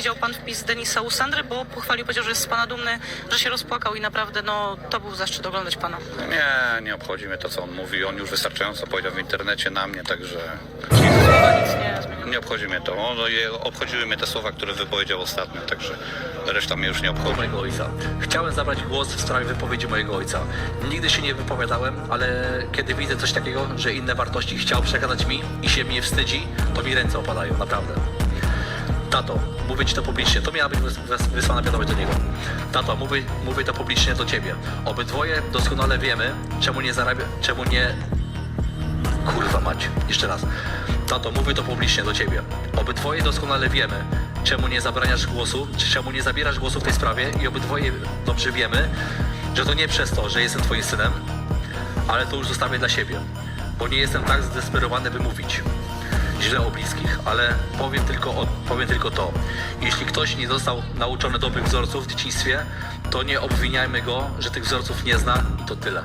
Widział pan wpis Denisa Usandry, bo pochwalił, powiedział, że jest z pana dumny, że się rozpłakał i naprawdę no, to był zaszczyt oglądać pana. Nie, nie obchodzi mnie to, co on mówi. On już wystarczająco powiedział w internecie na mnie, także nie zmieniło. nie obchodzi mnie to. On, je- obchodziły mnie te słowa, które wypowiedział ostatnio, także reszta mnie już nie obchodzi. mojego ojca. Chciałem zabrać głos w sprawie wypowiedzi mojego ojca. Nigdy się nie wypowiadałem, ale kiedy widzę coś takiego, że inne wartości chciał przekazać mi i się mnie wstydzi, to mi ręce opadają, naprawdę. Tato, mówię ci to publicznie, to miała być wys- wys- wysłana wiadomość do niego. Tato, mówię, mówię to publicznie do ciebie. Obydwoje doskonale wiemy, czemu nie zarabia, czemu nie Kurwa mać, jeszcze raz. Tato, mówię to publicznie do ciebie. Obydwoje doskonale wiemy, czemu nie zabraniasz głosu, czemu nie zabierasz głosu w tej sprawie i obydwoje dobrze wiemy, że to nie przez to, że jestem twoim synem, ale to już zostawię dla siebie, bo nie jestem tak zdesperowany, by mówić źle o bliskich, ale powiem tylko, powiem tylko to. Jeśli ktoś nie został nauczony dobrych wzorców w dzieciństwie, to nie obwiniajmy go, że tych wzorców nie zna i to tyle.